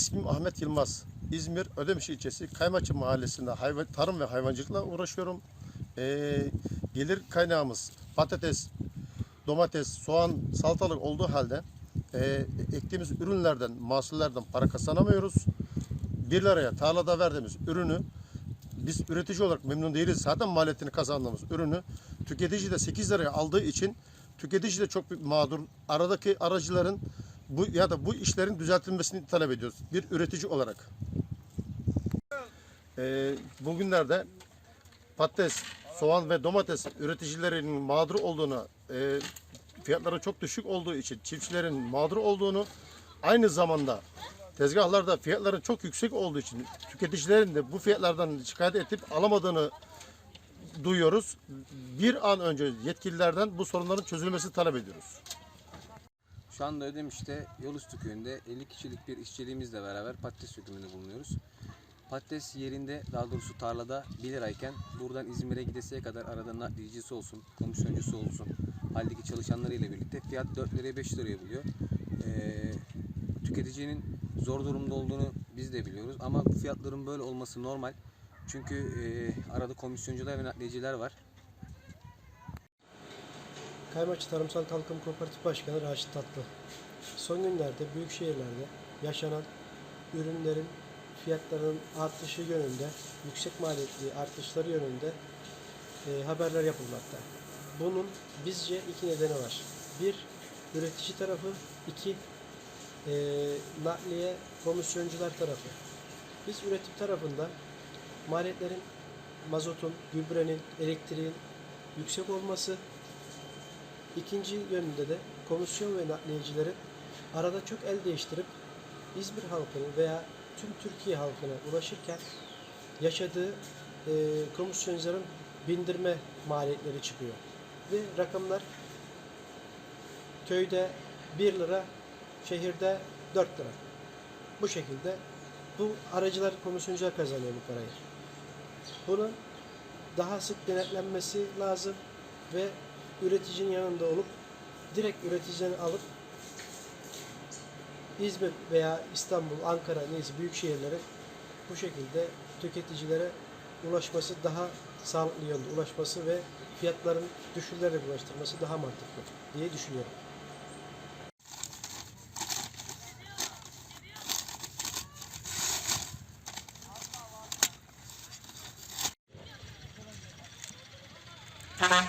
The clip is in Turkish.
İsmim Ahmet Yılmaz. İzmir Ödemiş ilçesi Kaymaçı mahallesinde hayvan, tarım ve hayvancılıkla uğraşıyorum. Ee, gelir kaynağımız patates, domates, soğan, salatalık olduğu halde e, ektiğimiz ürünlerden, mahsullerden para kazanamıyoruz. 1 liraya tarlada verdiğimiz ürünü biz üretici olarak memnun değiliz. Zaten maliyetini kazandığımız ürünü tüketici de 8 liraya aldığı için tüketici de çok büyük mağdur. Aradaki aracıların bu ya da bu işlerin düzeltilmesini talep ediyoruz bir üretici olarak. Ee, bugünlerde patates, soğan ve domates üreticilerinin mağdur olduğunu, e, fiyatları çok düşük olduğu için çiftçilerin mağdur olduğunu, aynı zamanda tezgahlarda fiyatların çok yüksek olduğu için tüketicilerin de bu fiyatlardan şikayet edip alamadığını duyuyoruz. Bir an önce yetkililerden bu sorunların çözülmesini talep ediyoruz. Şu anda Ödemiş'te Yolüstü köyünde 50 kişilik bir işçiliğimizle beraber patates sökümünde bulunuyoruz. Patates yerinde daha doğrusu tarlada 1 lirayken buradan İzmir'e gidesiye kadar arada nakliyecisi olsun, komisyoncusu olsun, haldeki çalışanlarıyla birlikte fiyat 4 liraya 5 liraya buluyor. Ee, tüketicinin zor durumda olduğunu biz de biliyoruz ama bu fiyatların böyle olması normal. Çünkü e, arada komisyoncular ve nakliyeciler var. Kaymakçı Tarımsal Kalkınma Kooperatif Başkanı Raşit Tatlı. Son günlerde büyük şehirlerde yaşanan ürünlerin fiyatlarının artışı yönünde, yüksek maliyetli artışları yönünde e, haberler yapılmakta. Bunun bizce iki nedeni var. Bir, üretici tarafı. iki e, nakliye komisyoncular tarafı. Biz üretim tarafında maliyetlerin mazotun, gübrenin, elektriğin yüksek olması İkinci yönünde de komisyon ve nakliyecilerin arada çok el değiştirip İzmir halkını veya tüm Türkiye halkına ulaşırken yaşadığı e, komisyoncuların bindirme maliyetleri çıkıyor. Ve rakamlar köyde 1 lira, şehirde 4 lira. Bu şekilde bu aracılar, komisyoncular kazanıyor bu parayı. Bunun daha sık denetlenmesi lazım ve üreticinin yanında olup direkt üreticiden alıp İzmir veya İstanbul, Ankara neyse büyük şehirlere bu şekilde tüketicilere ulaşması daha sağlıklı yönde ulaşması ve fiyatların düşürülerek ulaştırması daha mantıklı diye düşünüyorum. Tamam.